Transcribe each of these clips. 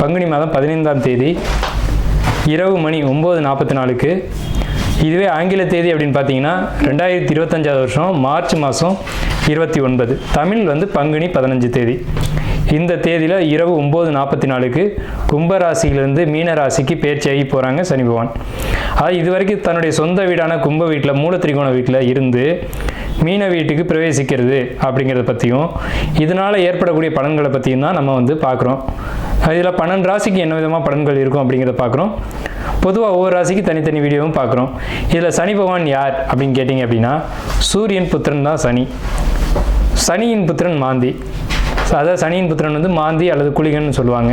பங்குனி மாதம் பதினைந்தாம் தேதி இரவு மணி ஒம்பது நாற்பத்தி நாலுக்கு. இதுவே ஆங்கில தேதி அப்படின்னு பார்த்தீங்கன்னா ரெண்டாயிரத்தி இருபத்தஞ்சாவது வருஷம் மார்ச் மாதம் இருபத்தி ஒன்பது. தமிழ் வந்து பங்குனி பதினஞ்சு தேதி. இந்த தேதியில் இரவு ஒம்பது நாற்பத்தி நாலுக்கு கும்பராசியிலிருந்து மீன ராசிக்கு பேர்ச்சியாகி போகிறாங்க சனி பகவான். அதாவது இது வரைக்கும் தன்னுடைய சொந்த வீடான கும்ப வீட்டில் மூல திரிகோண வீட்டில் இருந்து மீன வீட்டுக்கு பிரவேசிக்கிறது அப்படிங்கிறத பற்றியும் இதனால் ஏற்படக்கூடிய பலன்களை பற்றியும் தான் நம்ம வந்து பார்க்குறோம் இதில் பன்னெண்டு ராசிக்கு என்ன விதமாக பலன்கள் இருக்கும் அப்படிங்கிறத பார்க்குறோம் பொதுவாக ஒவ்வொரு ராசிக்கு தனித்தனி வீடியோவும் பார்க்குறோம் இதில் சனி பகவான் யார் அப்படின்னு கேட்டிங்க அப்படின்னா சூரியன் புத்திரன் தான் சனி. சனியின் புத்திரன் மாந்தி. அதாவது சனியின் புத்திரன் வந்து மாந்தி அல்லது குளிகன்னு சொல்லுவாங்க.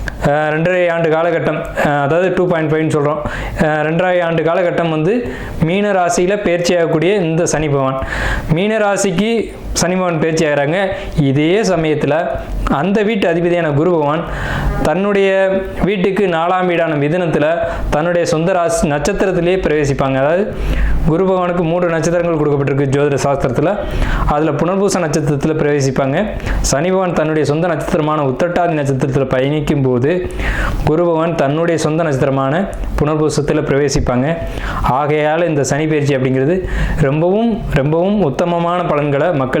ரெண்டரை ஆண்டு காலகட்டம் அதாவது டூ பாயிண்ட் ஃபைவ்னு சொல்கிறோம் ரெண்டரை ஆண்டு காலகட்டம் வந்து மீன ராசியில் பயிற்சியாகக்கூடிய இந்த சனி பகவான். மீன ராசிக்கு சனி பேச்சு ஆகிறாங்க இதே சமயத்தில் அந்த வீட்டு அதிபதியான குரு பகவான் தன்னுடைய வீட்டுக்கு நாலாம் வீடான மிதனத்தில் தன்னுடைய சொந்த ராசி நட்சத்திரத்திலேயே பிரவேசிப்பாங்க. அதாவது குரு பகவானுக்கு மூன்று நட்சத்திரங்கள் கொடுக்கப்பட்டிருக்கு ஜோதிட சாஸ்திரத்தில். அதில் புனர்பூச நட்சத்திரத்தில் பிரவேசிப்பாங்க. சனி பகவான் தன்னுடைய சொந்த நட்சத்திரமான உத்தட்டாதி நட்சத்திரத்தில் பயணிக்கும் போது குரு பகவான் தன்னுடைய சொந்த நட்சத்திரமான புனர்பூசத்தில் பிரவேசிப்பாங்க. ஆகையால் இந்த சனி பயிற்சி அப்படிங்கிறது ரொம்பவும் ரொம்பவும் உத்தமமான பலன்களை மக்கள்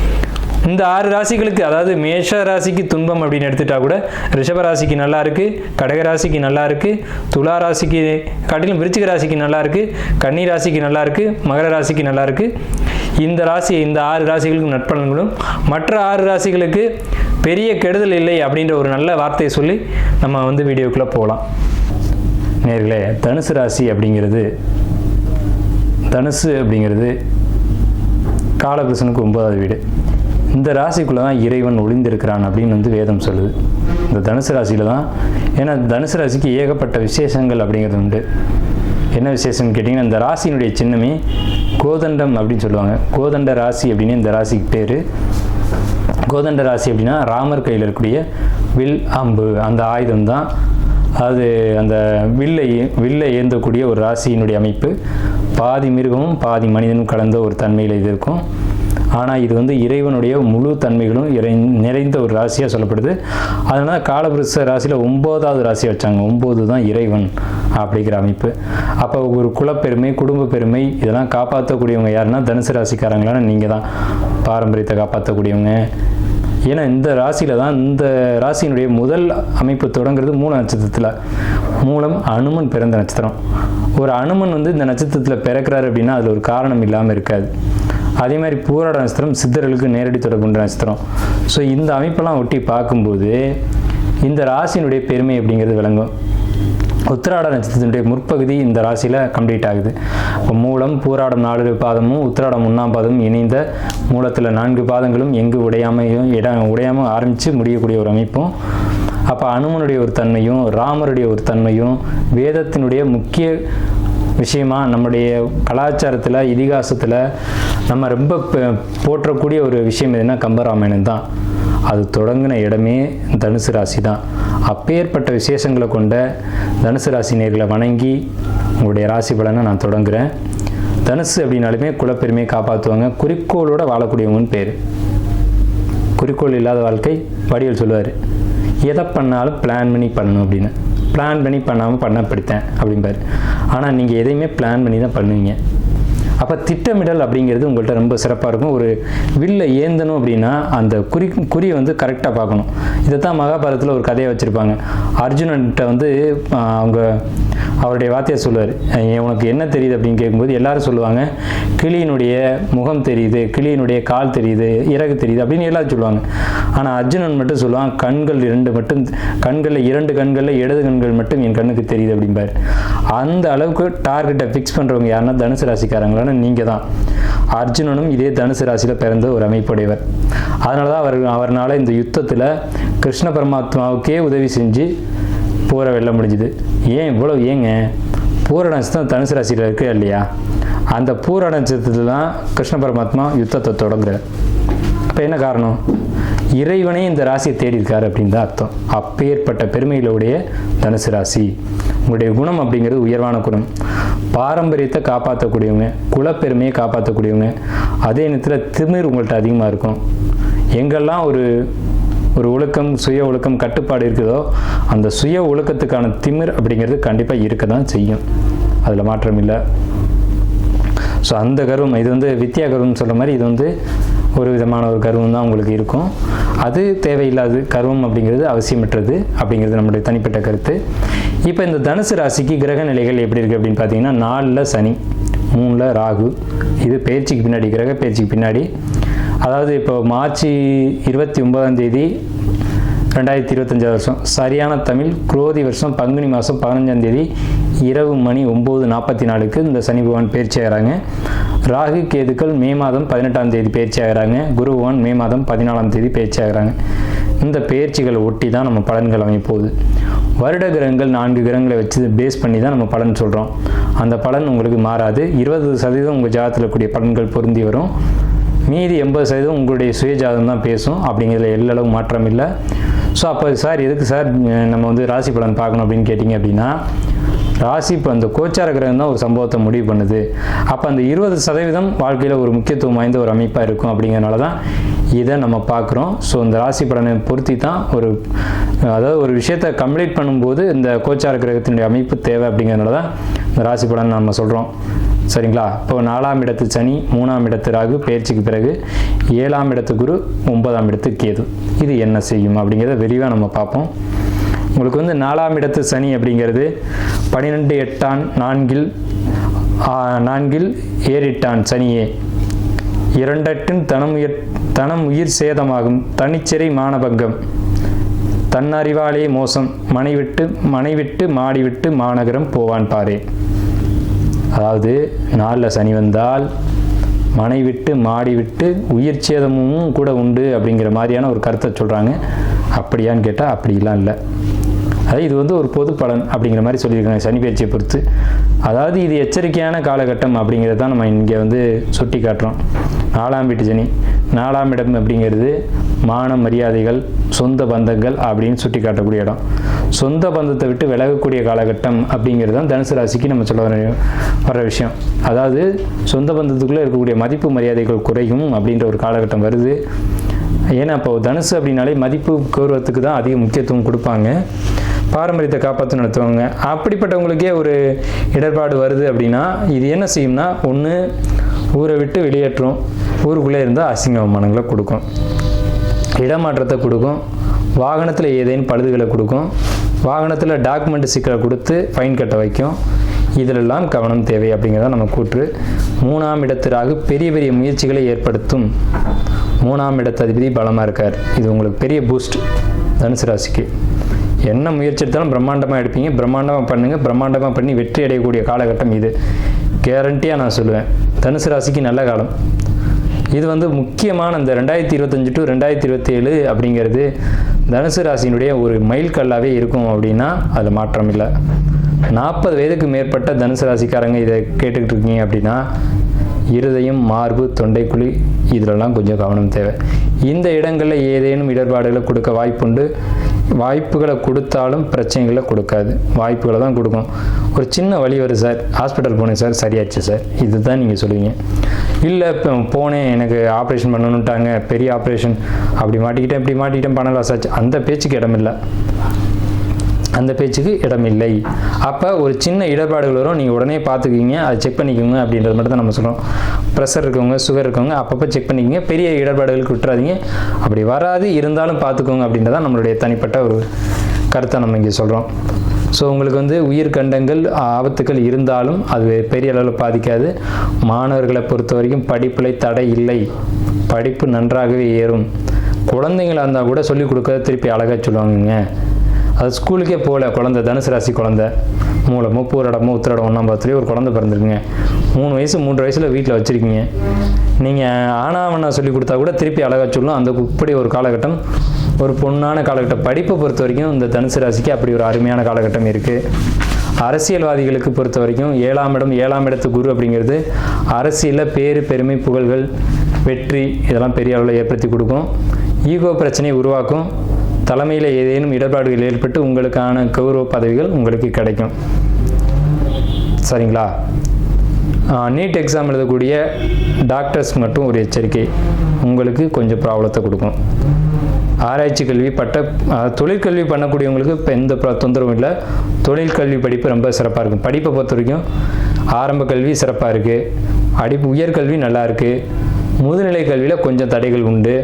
இந்த ஆறு ராசிகளுக்கு அதாவது மேஷ ராசிக்கு துன்பம் அப்படின்னு எடுத்துட்டா கூட ரிஷப ராசிக்கு நல்லா இருக்கு கடக ராசிக்கு நல்லா இருக்கு துலா ராசிக்கு காட்டிலும் விருச்சிக ராசிக்கு நல்லா இருக்கு கன்னி ராசிக்கு நல்லா இருக்கு மகர ராசிக்கு நல்லா இருக்கு. இந்த ராசி இந்த ஆறு ராசிகளுக்கும் நட்பலன்களும் மற்ற ஆறு ராசிகளுக்கு பெரிய கெடுதல் இல்லை அப்படின்ற ஒரு நல்ல வார்த்தையை சொல்லி நம்ம வந்து வீடியோக்குள்ளே போகலாம். நேர்களே தனுசு ராசி அப்படிங்கிறது தனுசு அப்படிங்கிறது காலகிருஷ்ணனுக்கு ஒன்பதாவது வீடு. இந்த ராசிக்குள்ளே தான் இறைவன் ஒளிந்திருக்கிறான் அப்படின்னு வந்து வேதம் சொல்லுது. இந்த தனுசு ராசியில் தான் ஏன்னா தனுசு ராசிக்கு ஏகப்பட்ட விசேஷங்கள் அப்படிங்கிறது உண்டு. என்ன விசேஷம்னு கேட்டிங்கன்னா இந்த ராசியினுடைய சின்னமே கோதண்டம் அப்படின்னு சொல்லுவாங்க. கோதண்ட ராசி அப்படின்னு இந்த ராசிக்கு பேர். கோதண்ட ராசி அப்படின்னா ராமர் கையில் இருக்கக்கூடிய வில் அம்பு அந்த ஆயுதம் தான். அது அந்த வில்லை வில்லை ஏந்தக்கூடிய ஒரு ராசியினுடைய அமைப்பு. பாதி மிருகமும் பாதி மனிதனும் கலந்த ஒரு தன்மையில் இது இருக்கும். ஆனால் இது வந்து இறைவனுடைய முழு தன்மைகளும் இறை நிறைந்த ஒரு ராசியாக சொல்லப்படுது. அதனால் காலபுருஷ ராசியில் ஒம்போதாவது ராசி வச்சாங்க. ஒம்பது தான் இறைவன் அப்படிங்கிற அமைப்பு. அப்போ ஒரு குலப்பெருமை குடும்ப பெருமை இதெல்லாம் காப்பாற்றக்கூடியவங்க யாருன்னா தனுசு ராசிக்காரங்களான நீங்கள் தான். பாரம்பரியத்தை காப்பாற்றக்கூடியவங்க. ஏன்னா இந்த ராசியில தான் இந்த ராசியினுடைய முதல் அமைப்பு தொடங்குறது மூல நட்சத்திரத்தில். மூலம் அனுமன் பிறந்த நட்சத்திரம். ஒரு அனுமன் வந்து இந்த நட்சத்திரத்தில் பிறக்கிறாரு அப்படின்னா அதில் ஒரு காரணம் இல்லாமல் இருக்காது. அதே மாதிரி பூராட நட்சத்திரம் சித்தர்களுக்கு நேரடி தொடர்புன்ற நட்சத்திரம். ஸோ இந்த அமைப்பெல்லாம் ஒட்டி பார்க்கும்போது இந்த ராசியினுடைய பெருமை அப்படிங்கிறது விளங்கும். உத்திராட நட்சத்திரத்தினுடைய முற்பகுதி இந்த ராசியில் கம்ப்ளீட் ஆகுது. இப்போ மூலம் பூராடம் நாலு பாதமும் உத்திராடம் ஒன்றாம் பாதமும் இணைந்த மூலத்தில் நான்கு பாதங்களும் எங்கு உடையாமையும் இடம் உடையாமல் ஆரம்பித்து முடியக்கூடிய ஒரு அமைப்பும் அப்போ அனுமனுடைய ஒரு தன்மையும் ராமருடைய ஒரு தன்மையும் வேதத்தினுடைய முக்கிய விஷயமா நம்முடைய கலாச்சாரத்தில் இதிகாசத்தில் நம்ம ரொம்ப போற்றக்கூடிய ஒரு விஷயம் எதுனா கம்பராமாயணம் தான். அது தொடங்கின இடமே தனுசு ராசி தான். அப்பேற்பட்ட விசேஷங்களை கொண்ட தனுசு ராசி நேர்களை வணங்கி உங்களுடைய ராசி பலனை நான் தொடங்குறேன். தனுசு அப்படின்னாலுமே குலப்பெருமையை காப்பாற்றுவாங்க குறிக்கோளோட வாழக்கூடியவங்கன்னு பேர். குறிக்கோள் இல்லாத வாழ்க்கை வடிவேல் சொல்லுவார். எதை பண்ணாலும் பிளான் பண்ணி பண்ணணும் அப்படின்னு. பிளான் பண்ணி பண்ணாமல் பண்ண படித்தேன் அப்படிம்பார். ஆனால் நீங்கள் எதையுமே பிளான் பண்ணி தான் பண்ணுவீங்க. அப்போ திட்டமிடல் அப்படிங்கிறது உங்கள்கிட்ட ரொம்ப சிறப்பாக இருக்கும். ஒரு வில்லை ஏந்தணும் அப்படின்னா அந்த குறி குறியை வந்து கரெக்டாக பார்க்கணும். இதை தான் மகாபாரதத்தில் ஒரு கதையை வச்சுருப்பாங்க. அர்ஜுனன்கிட்ட வந்து அவங்க அவருடைய வார்த்தையை சொல்லுவார். உனக்கு என்ன தெரியுது? அப்படின்னு கேட்கும்போது எல்லாரும் சொல்லுவாங்க கிளியினுடைய முகம் தெரியுது கிளியினுடைய கால் தெரியுது இறகு தெரியுது அப்படின்னு எல்லாரும் சொல்லுவாங்க. ஆனால் அர்ஜுனன் மட்டும் சொல்லுவான் கண்கள் இரண்டு மட்டும் கண்களில் இரண்டு கண்களில் இடது கண்கள் மட்டும் என் கண்ணுக்கு தெரியுது அப்படிம்பார். அந்த அளவுக்கு டார்கெட்டை ஃபிக்ஸ் பண்ணுறவங்க யாருன்னா தனுசு ராசிக்காரங்களான நீங்கள் தான் அர்ஜுனனும் இதே தனுசு ராசியில் பிறந்த ஒரு அமைப்புடையவர் அதனால தான் அவர் அவர்னால் இந்த யுத்தத்தில் கிருஷ்ண பரமாத்மாவுக்கே உதவி செஞ்சு போரை வெல்ல முடிஞ்சுது. ஏன் இவ்வளோ ஏங்க? பூர நட்சத்திரம் தனுசு ராசியில் இருக்கு இல்லையா? அந்த பூர நட்சத்திரத்தில் தான் கிருஷ்ண பரமாத்மா யுத்தத்தை தொடங்குறார். இப்போ என்ன காரணம்? இறைவனே இந்த ராசியை தேடி இருக்காரு அப்படின்னு தான் அர்த்தம். அப்பேற்பட்ட பெருமைகளுடைய தனுசு ராசி. உங்களுடைய குணம் அப்படிங்கிறது உயர்வான குணம். பாரம்பரியத்தை காப்பாற்றக்கூடியவங்க குலப்பெருமையை காப்பாற்றக்கூடியவங்க அதே நேரத்தில் திமிர் உங்கள்கிட்ட அதிகமாக இருக்கும். எங்கெல்லாம் ஒரு ஒரு ஒழுக்கம் சுய ஒழுக்கம் கட்டுப்பாடு இருக்குதோ அந்த சுய ஒழுக்கத்துக்கான திமிர் அப்படிங்கிறது கண்டிப்பாக இருக்க தான் செய்யும். அதில் மாற்றம் இல்லை. ஸோ அந்த கர்வம் இது வந்து வித்யா கர்வம்னு சொல்கிற மாதிரி இது வந்து ஒரு விதமான ஒரு கர்வம் தான் உங்களுக்கு இருக்கும். அது தேவையில்லாது கர்வம் அப்படிங்கிறது அவசியமற்றது அப்படிங்கிறது நம்முடைய தனிப்பட்ட கருத்து. இப்போ இந்த தனுசு ராசிக்கு கிரக நிலைகள் எப்படி இருக்குது அப்படின்னு பார்த்தீங்கன்னா நாலில் சனி மூணில் ராகு. இது பயிற்சிக்கு பின்னாடி கிரக பயிற்சிக்கு பின்னாடி. அதாவது இப்போ மார்ச் இருபத்தி ஒன்பதாம் தேதி ரெண்டாயிரத்தி இருபத்தஞ்சாவது வருஷம். சரியான தமிழ் குரோதி வருஷம் பங்குனி மாதம் பதினஞ்சாம் தேதி இரவு மணி ஒம்பது நாற்பத்தி நாலுக்கு இந்த சனி பகவான் பயிற்சி ஆகிறாங்க ராகு கேதுக்கள் மே மாதம் பதினெட்டாம் தேதி பயிற்சி ஆகிறாங்க. குரு மே மாதம் பதினாலாம் தேதி பயிற்சி ஆகிறாங்க. இந்த பயிற்சிகளை ஒட்டி தான் நம்ம பலன்கள் அமைப்போகுது வருட கிரகங்கள் நான்கு கிரகங்களை வச்சு பேஸ் பண்ணி தான் நம்ம பலன் சொல்கிறோம் அந்த பலன் உங்களுக்கு மாறாது. இருபது சதவீதம் உங்கள் ஜாதத்தில் கூடிய பலன்கள் பொருந்தி வரும். மீதி எண்பது சதவீதம் உங்களுடைய சுயஜாதம் தான் பேசும். அப்படிங்கிறதுல எல்லளவு மாற்றம் இல்லை. ஸோ அப்போ சார் எதுக்கு சார் நம்ம வந்து ராசி பலன் பார்க்கணும் அப்படின்னு கேட்டிங்க அப்படின்னா ராசி இப்போ அந்த கோச்சார கிரகம் தான் ஒரு சம்பவத்தை முடிவு பண்ணுது. அப்போ அந்த இருபது சதவீதம் வாழ்க்கையில் ஒரு முக்கியத்துவம் வாய்ந்த ஒரு அமைப்பாக இருக்கும் அப்படிங்கிறனால தான் இதை நம்ம பார்க்குறோம் ஸோ இந்த ராசி பலனை பொருத்தி தான் ஒரு அதாவது ஒரு விஷயத்தை கம்ப்ளீட் பண்ணும்போது இந்த கோச்சார கிரகத்தினுடைய அமைப்பு தேவை அப்படிங்கிறனால தான் இந்த ராசி பலன் நம்ம சொல்கிறோம் சரிங்களா? இப்போ நாலாம் இடத்து சனி மூணாம் இடத்து ராகு பயிற்சிக்கு பிறகு ஏழாம் இடத்து குரு ஒன்பதாம் இடத்து கேது. இது என்ன செய்யும் அப்படிங்கிறத விரிவாக நம்ம பார்ப்போம். உங்களுக்கு வந்து நாலாம் இடத்து சனி அப்படிங்கிறது பன்னிரெண்டு எட்டான் நான்கில் நான்கில் ஏறிட்டான் சனியே. இரண்டற்றின் தனம் உயர் தனம் உயிர் சேதமாகும். தனிச்சிறை மானபங்கம். தன்னறிவாலே மோசம். மனைவிட்டு மனைவிட்டு மாடிவிட்டு மாடி விட்டு மாநகரம் போவான் பாரு. அதாவது நாளில் சனி வந்தால் மனை விட்டு மாடி விட்டு உயிர் சேதமும் கூட உண்டு அப்படிங்கிற மாதிரியான ஒரு கருத்தை சொல்கிறாங்க அப்படியான்னு கேட்டால் அப்படிலாம் இல்லை. அதாவது இது வந்து ஒரு பொது பலன் அப்படிங்கிற மாதிரி சொல்லியிருக்காங்க சனி பயிற்சியை பொறுத்து. அதாவது இது எச்சரிக்கையான காலகட்டம் அப்படிங்கிறத தான் நம்ம இங்கே வந்து சுட்டி காட்டுறோம். நாலாம் வீட்டு சனி நாலாம் இடம் அப்படிங்கிறது மான மரியாதைகள் சொந்த பந்தங்கள் அப்படின்னு சுட்டி காட்டக்கூடிய இடம். சொந்த பந்தத்தை விட்டு விலகக்கூடிய காலகட்டம் அப்படிங்கிறது தான் தனுசு ராசிக்கு நம்ம சொல்ல வர வர விஷயம். அதாவது சொந்த பந்தத்துக்குள்ளே இருக்கக்கூடிய மதிப்பு மரியாதைகள் குறையும் அப்படின்ற ஒரு காலகட்டம் வருது. ஏன்னா இப்போ தனுசு அப்படின்னாலே மதிப்பு கௌரவத்துக்கு தான் அதிக முக்கியத்துவம் கொடுப்பாங்க. பாரம்பரியத்தை காப்பாற்ற நடத்துவாங்க. அப்படிப்பட்டவங்களுக்கே ஒரு இடர்பாடு வருது அப்படின்னா இது என்ன செய்யும்னா ஒன்று ஊரை விட்டு வெளியேற்றும். ஊருக்குள்ளே இருந்தால் அசிங்க அவமானங்களை கொடுக்கும். இடமாற்றத்தை கொடுக்கும். வாகனத்தில் ஏதேனும் பழுதுகளை கொடுக்கும். வாகனத்தில் டாக்குமெண்ட் சிக்கலை கொடுத்து ஃபைன் கட்ட வைக்கும். இதிலெல்லாம் கவனம் தேவை அப்படிங்கிறத நம்ம கூற்று. மூணாம் இடத்திலாக பெரிய பெரிய முயற்சிகளை ஏற்படுத்தும். மூணாம் இடத்த அதிபதி பலமாக இருக்கார். இது உங்களுக்கு பெரிய பூஸ்ட் தனுசு ராசிக்கு. என்ன முயற்சி எடுத்தாலும் பிரம்மாண்டமாக எடுப்பீங்க. பிரம்மாண்டமாக பண்ணுங்கள் பிரம்மாண்டமாக பண்ணி வெற்றி அடையக்கூடிய காலகட்டம் இது. கேரண்டியாக நான் சொல்லுவேன். தனுசு ராசிக்கு நல்ல காலம். இது வந்து முக்கியமான இந்த ரெண்டாயிரத்தி இருபத்தஞ்சு டு ரெண்டாயிரத்தி இருபத்தேழு அப்படிங்கிறது தனுசு ராசியினுடைய ஒரு மைல்கல்லாகவே இருக்கும் அப்படின்னா அதில் மாற்றம் இல்லை. நாற்பது வயதுக்கு மேற்பட்ட தனுசு ராசிக்காரங்க இதை கேட்டுக்கிட்டு இருக்கீங்க அப்படின்னா இருதயம் மார்பு தொண்டைக்குழி இதிலெல்லாம் கொஞ்சம் கவனம் தேவை. இந்த இடங்களில் ஏதேனும் இடர்பாடுகளை கொடுக்க வாய்ப்புண்டு. வாய்ப்புகளை கொடுத்தாலும் பிரச்சனைகளை கொடுக்காது. வாய்ப்புகளை தான் கொடுக்கும் ஒரு சின்ன வழி வரும் சார். ஹாஸ்பிட்டல் போனேன் சார். சரியாச்சு சார். இதுதான் நீங்கள் சொல்லுவீங்க. இல்லை இப்போ போனேன். எனக்கு ஆப்ரேஷன் பண்ணணுன்ட்டாங்க பெரிய ஆப்ரேஷன். அப்படி மாட்டிக்கிட்டேன் இப்படி மாட்டிக்கிட்டேன். பணம் லாஸ் ஆச்சு. அந்த பேச்சுக்கு இடமில்லை. அந்த பேச்சுக்கு இடமில்லை. அப்போ ஒரு சின்ன இடர்பாடுகள் வரும். நீங்கள் உடனே பார்த்துக்குவீங்க. அதை செக் பண்ணிக்கோங்க அப்படின்றது மட்டும் தான் நம்ம சொல்கிறோம் ப்ரெஷர் இருக்கவங்க சுகர் இருக்கவங்க அப்பப்போ செக் பண்ணிக்கோங்க. பெரிய இடர்பாடுகளுக்கு விட்டுறாதீங்க. அப்படி வராது. இருந்தாலும் பார்த்துக்கோங்க அப்படின்றதான் நம்மளுடைய தனிப்பட்ட ஒரு கருத்தை நம்ம இங்கே சொல்கிறோம் ஸோ உங்களுக்கு வந்து உயிர் கண்டங்கள் ஆபத்துக்கள் இருந்தாலும் அது பெரிய அளவில் பாதிக்காது. மாணவர்களை பொறுத்த வரைக்கும் படிப்பில் தடை இல்லை. படிப்பு நன்றாகவே ஏறும். குழந்தைங்களாக இருந்தால் கூட சொல்லிக் கொடுக்க திருப்பி அழகாக சொல்லுவாங்கங்க. அது ஸ்கூலுக்கே போகல குழந்தை தனுசு ராசி குழந்தை. மூலமோ பூரடமோ உத்திரடம் ஒன்றாம் பாதத்துலேயே ஒரு குழந்தை பிறந்திருக்குங்க. மூணு வயசு மூன்று வயசில் வீட்டில் வச்சுருக்கீங்க. நீங்கள் ஆனாவண்ணா சொல்லி கொடுத்தா கூட திருப்பி அழகாக சொல்லும். அந்த இப்படி ஒரு காலகட்டம் ஒரு பொண்ணான காலகட்டம். படிப்பை பொறுத்த வரைக்கும் இந்த தனுசு ராசிக்கு அப்படி ஒரு அருமையான காலகட்டம் இருக்குது அரசியல்வாதிகளுக்கு பொறுத்த வரைக்கும் ஏழாம் இடம் ஏழாம் இடத்து குரு அப்படிங்கிறது அரசியலில் பேர் பெருமை புகழ்கள் வெற்றி இதெல்லாம் பெரிய அளவில் ஏற்படுத்தி கொடுக்கும். ஈகோ பிரச்சனையை உருவாக்கும். தலைமையில் ஏதேனும் இடர்பாடுகள் ஏற்பட்டு உங்களுக்கான கௌரவ பதவிகள் உங்களுக்கு கிடைக்கும். சரிங்களா? நீட் எக்ஸாம் எழுதக்கூடிய டாக்டர்ஸ் மட்டும் ஒரு எச்சரிக்கை. உங்களுக்கு கொஞ்சம் ப்ராப்ளத்தை கொடுக்கும். ஆராய்ச்சி கல்வி பட்ட தொழிற்கல்வி பண்ணக்கூடியவங்களுக்கு இப்போ எந்த தொந்தரவும் இல்லை. தொழில் கல்வி படிப்பு ரொம்ப சிறப்பாக இருக்கும். படிப்பை பொறுத்த வரைக்கும் ஆரம்ப கல்வி சிறப்பாக இருக்குது அடிப்பு உயர்கல்வி நல்லா இருக்குது முதுநிலை கல்வியில் கொஞ்சம் தடைகள் உண்டு.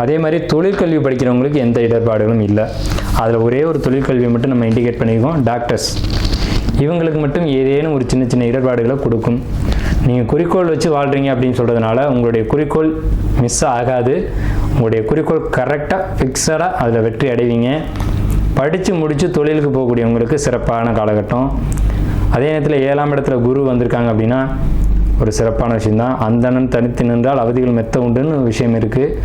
அதே மாதிரி தொழிற்கல்வி படிக்கிறவங்களுக்கு எந்த இடர்பாடுகளும் இல்லை. அதில் ஒரே ஒரு தொழிற்கல்வியை மட்டும் நம்ம இண்டிகேட் பண்ணியிருக்கோம் டாக்டர்ஸ் இவங்களுக்கு மட்டும் ஏதேனும் ஒரு சின்ன சின்ன இடர்பாடுகளை கொடுக்கும். நீங்கள் குறிக்கோள் வச்சு வாழ்கிறீங்க அப்படின்னு சொல்கிறதுனால உங்களுடைய குறிக்கோள் மிஸ் ஆகாது. உங்களுடைய குறிக்கோள் கரெக்டாக ஃபிக்ஸடாக அதில் வெற்றி அடைவீங்க. படித்து முடித்து தொழிலுக்கு போகக்கூடியவங்களுக்கு சிறப்பான காலகட்டம். அதே நேரத்தில் ஏழாம் இடத்துல குரு வந்திருக்காங்க அப்படின்னா ஒரு சிறப்பான விஷயம்தான். அந்தணன் தனித்து நின்றால் அவதிகள் மெத்த உண்டுன்னு விஷயம் இருக்குது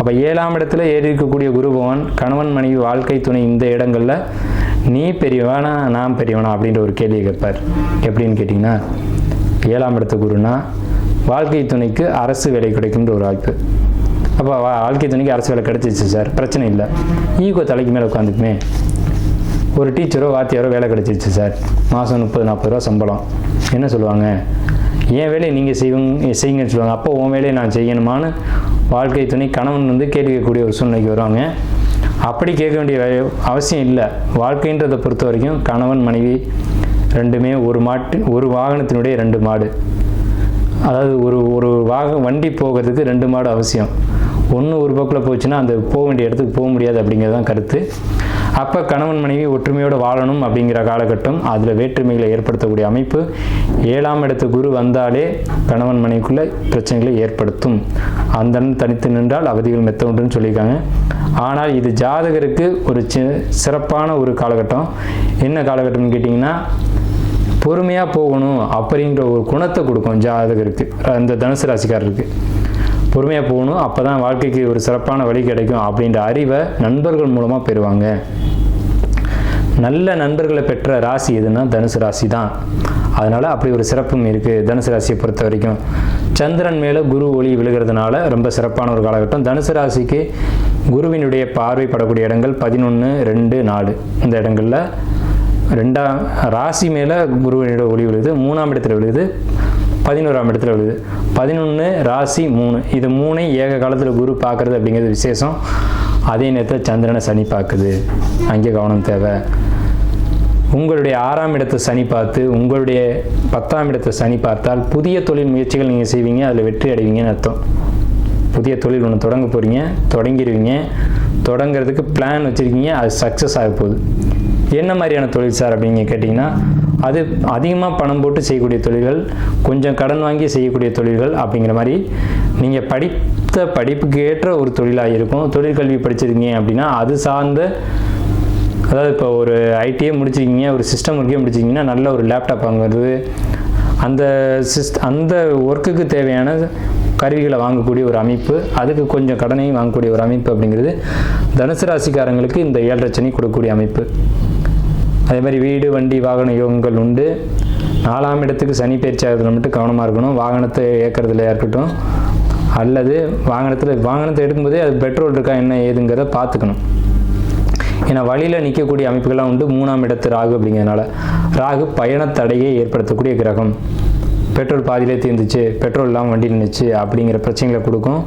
அப்போ ஏழாம் இடத்துல ஏறி இருக்கக்கூடிய குரு பகவான் கணவன் மனைவி வாழ்க்கை துணை இந்த இடங்களில் நீ பெரியவனா நான் பெரியவனா? அப்படின்ற ஒரு கேள்வியை கேட்பார். எப்படின்னு கேட்டிங்கன்னா ஏழாம் இடத்து குருனா வாழ்க்கை துணைக்கு அரசு வேலை கிடைக்கும்ன்ற ஒரு வாய்ப்பு. அப்போ வாழ்க்கை துணைக்கு அரசு வேலை கிடைச்சிச்சு சார் பிரச்சனை இல்லை. ஈகோ தலைக்கு மேலே உட்காந்துக்குமே ஒரு டீச்சரோ வாத்தியாரோ வேலை கிடைச்சிருச்சு சார். மாதம் முப்பது நாற்பது ரூபா சம்பளம். என்ன சொல்லுவாங்க? என் வேலையை நீங்கள் செய்வங்க செய்யுங்கன்னு சொல்லுவாங்க. அப்போ உன் வேலையை நான் செய்யணுமான்னு வாழ்க்கை துணை கணவன் வந்து கேட்கக்கூடிய ஒரு சூழ்நிலைக்கு வருவாங்க. அப்படி கேட்க வேண்டிய அவசியம் இல்லை. வாழ்க்கைன்றதை பொறுத்த வரைக்கும் கணவன் மனைவி ரெண்டுமே ஒரு மாட்டு ஒரு வாகனத்தினுடைய ரெண்டு மாடு. அதாவது ஒரு ஒரு வாக வண்டி போகிறதுக்கு ரெண்டு மாடு அவசியம். ஒன்று ஒரு பக்கில் போச்சுன்னா அந்த போக வேண்டிய இடத்துக்கு போக முடியாது அப்படிங்கிறது தான் கருத்து. அப்போ கணவன் மனைவி ஒற்றுமையோடு வாழணும் அப்படிங்கிற காலகட்டம் அதில் வேற்றுமைகளை ஏற்படுத்தக்கூடிய அமைப்பு ஏழாம் இடத்து குரு வந்தாலே கணவன் மனைவிக்குள்ள பிரச்சனைகளை ஏற்படுத்தும். அந்த தனித்து நின்றால் அவதிகள் மெத்த உண்டுன்னு சொல்லியிருக்காங்க. ஆனால் இது ஜாதகருக்கு ஒரு சி சிறப்பான ஒரு காலகட்டம். என்ன காலகட்டம்னு கேட்டிங்கன்னா பொறுமையாக போகணும் அப்படின்ற ஒரு குணத்தை கொடுக்கும் ஜாதகருக்கு அந்த தனுசு ராசிக்காரருக்கு. பொறுமையாக போகணும். அப்போ தான் வாழ்க்கைக்கு ஒரு சிறப்பான வழி கிடைக்கும் அப்படின்ற அறிவை நண்பர்கள் மூலமாக பெறுவாங்க. நல்ல நண்பர்களை பெற்ற ராசி எதுன்னா தனுசு ராசி தான். அதனால் அப்படி ஒரு சிறப்பும் இருக்குது தனுசு ராசியை பொறுத்த வரைக்கும். சந்திரன் மேலே குரு ஒளி விழுகிறதுனால ரொம்ப சிறப்பான ஒரு காலகட்டம். தனுசு ராசிக்கு குருவினுடைய பார்வைப்படக்கூடிய இடங்கள் பதினொன்று ரெண்டு நாலு. இந்த இடங்களில் ரெண்டாம் ராசி மேலே குருவினோட ஒளி விழுது மூணாம் இடத்துல விழுது பதினோராம் இடத்துல விழுது பதினொன்று ராசி மூணு. இது மூணை ஏக காலத்தில் குரு பார்க்குறது அப்படிங்கிறது விசேஷம். அதே நேரத்தில் சந்திரனை சனி பார்க்குது. அங்கே கவனம் தேவை. உங்களுடைய ஆறாம் இடத்தை சனி பார்த்து உங்களுடைய பத்தாம் இடத்தை சனி பார்த்தால் புதிய தொழில் முயற்சிகள் நீங்கள் செய்வீங்க அதில் வெற்றி அடைவீங்கன்னு அர்த்தம். புதிய தொழில் ஒன்று தொடங்க போகிறீங்க தொடங்கிடுவீங்க தொடங்கிறதுக்கு பிளான் வச்சுருக்கீங்க அது சக்ஸஸ் ஆக போகுது. என்ன மாதிரியான தொழில் சார் அப்படின்னு கேட்டிங்கன்னா அது அதிகமாக பணம் போட்டு செய்யக்கூடிய தொழில்கள் கொஞ்சம் கடன் வாங்கி செய்யக்கூடிய தொழில்கள் அப்படிங்கிற மாதிரி நீங்கள் படித்த படிப்புக்கு ஏற்ற ஒரு தொழிலாக இருக்கும். தொழிற்கல்வி படிச்சிருக்கீங்க அப்படின்னா அது சார்ந்த அதாவது இப்போ ஒரு ஐடியே முடிச்சிருக்கீங்க ஒரு சிஸ்டம் ஒர்க்கே முடிச்சிருக்கீங்கன்னா நல்ல ஒரு லேப்டாப் வாங்குறது அந்த சிஸ்ட் அந்த ஒர்க்குக்கு தேவையான கருவிகளை வாங்கக்கூடிய ஒரு அமைப்பு அதுக்கு கொஞ்சம் கடனையும் வாங்கக்கூடிய ஒரு அமைப்பு அப்படிங்கிறது தனுசு ராசிக்காரங்களுக்கு இந்த ஏழரை சனி கொடுக்கக்கூடிய அமைப்பு. அதே மாதிரி வீடு வண்டி வாகன யோகங்கள் உண்டு. நாலாம் இடத்துக்கு சனி பயிற்சி ஆகிறதுல மட்டும் கவனமாக இருக்கணும். வாகனத்தை இயக்கிறதுல இருக்கட்டும். அல்லது வாகனத்தில் வாகனத்தை எடுக்கும்போதே அது பெட்ரோல் இருக்கா என்ன ஏதுங்கிறத பார்த்துக்கணும். ஏன்னா வழியில் நிற்கக்கூடிய அமைப்புகள்லாம் உண்டு. மூணாம் இடத்து ராகு அப்படிங்கிறதுனால. ராகு பயணத் தடையை ஏற்படுத்தக்கூடிய கிரகம். பெட்ரோல் பாதியிலே தீர்ந்துச்சு பெட்ரோல் இல்லாமல் வண்டி நின்றுச்சு அப்படிங்கிற பிரச்சனைகளை கொடுக்கும்.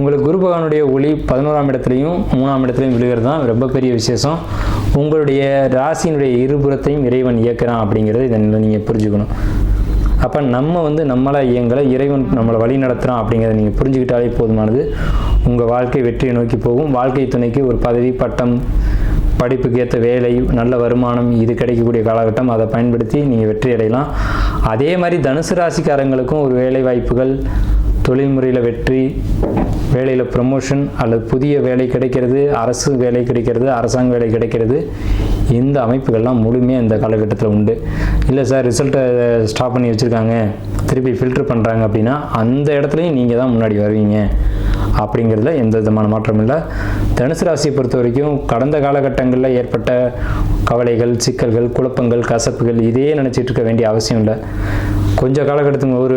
உங்களுக்கு குரு பகவானுடைய ஒளி பதினோராம் இடத்துலையும் மூணாம் இடத்துலையும் விழுகிறது தான் ரொம்ப பெரிய விசேஷம். உங்களுடைய ராசியினுடைய இருபுறத்தையும் இறைவன் இயக்கிறான் அப்படிங்கிறத இதை நீங்கள் புரிஞ்சுக்கணும். அப்போ நம்ம வந்து நம்மளை இயங்கலை இறைவன் நம்மளை வழி நடத்துகிறான் அப்படிங்கிறத நீங்கள் புரிஞ்சுக்கிட்டாலே போதுமானது. உங்கள் வாழ்க்கை வெற்றியை நோக்கி போகும். வாழ்க்கை துணைக்கு ஒரு பதவி பட்டம் படிப்புக்கு ஏற்ற வேலை நல்ல வருமானம் இது கிடைக்கக்கூடிய காலகட்டம் அதை பயன்படுத்தி நீங்கள் வெற்றி அடையலாம். அதே மாதிரி தனுசு ராசிக்காரங்களுக்கும் ஒரு வேலை வாய்ப்புகள் தொழில்முறையில் வெற்றி வேலையில் ப்ரமோஷன் அல்லது புதிய வேலை கிடைக்கிறது அரசு வேலை கிடைக்கிறது அரசாங்க வேலை கிடைக்கிறது இந்த அமைப்புகள்லாம் முழுமையாக இந்த காலகட்டத்தில் உண்டு. இல்லை சார் ரிசல்ட்டை ஸ்டாப் பண்ணி வச்சுருக்காங்க. திருப்பி ஃபில்டர் பண்ணுறாங்க அப்படின்னா அந்த இடத்துலையும் நீங்கள் தான் முன்னாடி வருவீங்க. அப்படிங்கிறதுல எந்த விதமான மாற்றமும் இல்லை. தனுசு ராசியை பொறுத்த வரைக்கும் கடந்த காலகட்டங்களில் ஏற்பட்ட கவலைகள் சிக்கல்கள் குழப்பங்கள் கசப்புகள் இதே நினச்சிட்டு இருக்க வேண்டிய அவசியம் இல்லை. கொஞ்சம் காலகட்டத்துக்கு ஒரு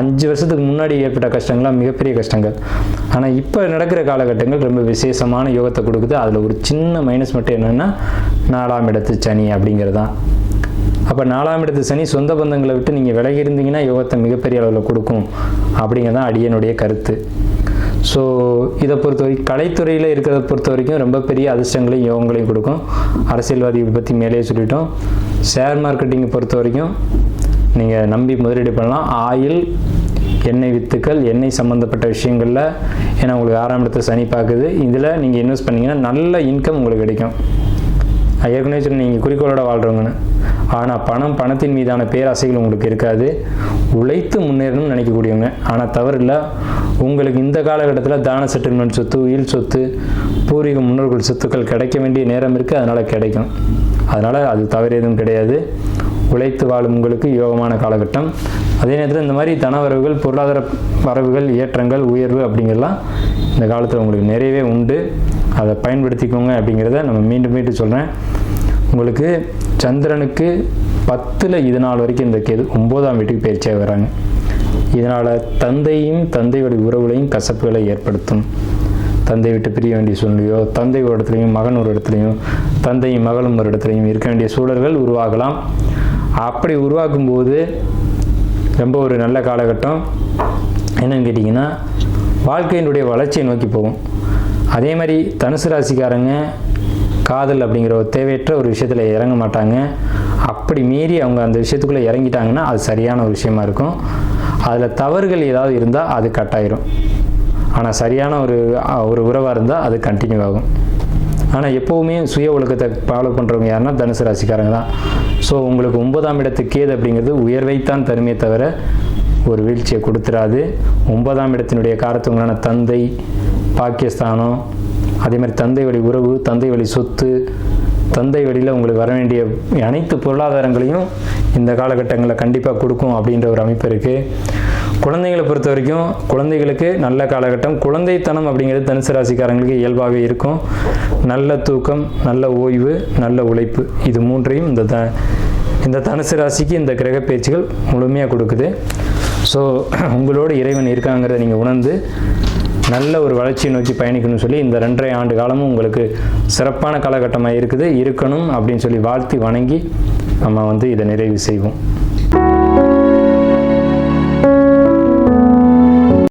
அஞ்சு வருஷத்துக்கு முன்னாடி ஏற்பட்ட கஷ்டங்கள்லாம் மிகப்பெரிய கஷ்டங்கள். ஆனால் இப்போ நடக்கிற காலகட்டங்கள் ரொம்ப விசேஷமான யோகத்தை கொடுக்குது. அதில் ஒரு சின்ன மைனஸ் மட்டும் என்னென்னா நாலாம் இடத்து சனி அப்படிங்கிறது. தான் அப்போ நாலாம் இடத்து சனி சொந்த பந்தங்களை விட்டு நீங்கள் விலகி இருந்தீங்கன்னா யோகத்தை மிகப்பெரிய அளவில் கொடுக்கும் அப்படிங்கிறதான் அடியனுடைய கருத்து. ஸோ இதை பொறுத்த வரைக்கும் கலைத்துறையில் இருக்கிறத பொறுத்த வரைக்கும் ரொம்ப பெரிய அதிர்ஷ்டங்களையும் யோகங்களையும் கொடுக்கும். அரசியல்வாதிகளை பற்றி மேலேயே சொல்லிட்டோம். ஷேர் மார்க்கெட்டிங்கை பொறுத்த வரைக்கும் நீங்கள் நம்பி முதலீடு பண்ணலாம். ஆயில் எண்ணெய் வித்துக்கள் எண்ணெய் சம்மந்தப்பட்ட விஷயங்களில் ஏன்னா உங்களுக்கு ஆறாம் இடத்துல சனி பார்க்குது இதில் நீங்கள் இன்வெஸ்ட் பண்ணீங்கன்னா நல்ல இன்கம் உங்களுக்கு கிடைக்கும். ஏற்கனவே சொன்னேன் நீங்கள் குறிக்கோளோட வாழ்கிறவங்கன்னு ஆனால் பணம் பணத்தின் மீதான பேராசைகள் உங்களுக்கு இருக்காது. உழைத்து முன்னேறணும்னு நினைக்கக்கூடியவங்க. ஆனால் தவறு இல்லை உங்களுக்கு இந்த காலகட்டத்தில் தான செட்டில்மெண்ட் சொத்து உயில் சொத்து பூர்வீக முன்னோர்கள் சொத்துக்கள் கிடைக்க வேண்டிய நேரம் இருக்குது அதனால் கிடைக்கும். அதனால் அது தவறு எதுவும் கிடையாது. உழைத்து வாழும் உங்களுக்கு யோகமான காலகட்டம். அதே நேரத்தில் இந்த மாதிரி தன வரவுகள் பொருளாதார வரவுகள் ஏற்றங்கள் உயர்வு அப்படிங்கிறலாம் இந்த காலத்தில் உங்களுக்கு நிறையவே உண்டு. அதை பயன்படுத்திக்கோங்க அப்படிங்கிறத நம்ம மீண்டும் மீண்டும் சொல்கிறேன் உங்களுக்கு சந்திரனுக்கு பத்தில் இது நாள் வரைக்கும் இந்த கேது ஒம்போதாம் வீட்டுக்கு பயிற்சியாக வராங்க. இதனால் தந்தையும் தந்தையோட உறவுகளையும் கசப்புகளை ஏற்படுத்தும். தந்தை விட்டு பிரிய வேண்டிய சூழ்நிலையோ தந்தை ஒரு இடத்துலையும் மகன் ஒரு இடத்துலையும் தந்தையும் மகளும் ஒரு இடத்துலையும் இருக்க வேண்டிய சூழல்கள் உருவாகலாம். அப்படி உருவாக்கும் போது ரொம்ப ஒரு நல்ல காலகட்டம். என்னன்னு கேட்டிங்கன்னா வாழ்க்கையினுடைய வளர்ச்சியை நோக்கி போகும். அதே மாதிரி தனுசு ராசிக்காரங்க காதல் அப்படிங்கிற ஒரு தேவையற்ற ஒரு விஷயத்தில் இறங்க மாட்டாங்க. அப்படி மீறி அவங்க அந்த விஷயத்துக்குள்ளே இறங்கிட்டாங்கன்னா அது சரியான ஒரு விஷயமா இருக்கும். அதில் தவறுகள் ஏதாவது இருந்தால் அது கட்டாயிரும். ஆனால் சரியான ஒரு ஒரு உறவாக இருந்தால் அது கண்டினியூ ஆகும். ஆனால் எப்போவுமே சுய ஒழுக்கத்தை ஃபாலோ பண்ணுறவங்க யாருன்னா தனுசு ராசிக்காரங்க தான். ஸோ உங்களுக்கு ஒன்பதாம் இடத்து கேது அப்படிங்கிறது உயர்வைத்தான் தருமே தவிர ஒரு வீழ்ச்சியை கொடுத்துறாது. ஒன்பதாம் இடத்தினுடைய காரத்துவங்களான தந்தை பாகிஸ்தானம் அதே மாதிரி தந்தை வழி உறவு தந்தை வழி சொத்து தந்தை வழியில் உங்களுக்கு வர வேண்டிய அனைத்து பொருளாதாரங்களையும் இந்த காலகட்டங்களில் கண்டிப்பாக கொடுக்கும் அப்படின்ற ஒரு அமைப்பு இருக்குது குழந்தைகளை பொறுத்த வரைக்கும் குழந்தைகளுக்கு நல்ல காலகட்டம் குழந்தைத்தனம் அப்படிங்கிறது தனுசு ராசிக்காரங்களுக்கு இயல்பாகவே இருக்கும். நல்ல தூக்கம் நல்ல ஓய்வு நல்ல உழைப்பு. இது மூன்றையும் இந்த த இந்த தனுசு ராசிக்கு இந்த கிரக பேச்சுகள் முழுமையாக கொடுக்குது. ஸோ உங்களோட இறைவன் இருக்காங்கிறத நீங்கள் உணர்ந்து நல்ல ஒரு வளர்ச்சியை நோக்கி பயணிக்கணும்னு சொல்லி இந்த ரெண்டரை ஆண்டு காலமும் உங்களுக்கு சிறப்பான காலகட்டமாக இருக்குது. இருக்கணும் அப்படின்னு சொல்லி வாழ்த்தி வணங்கி நம்ம வந்து இதை நிறைவு செய்வோம்.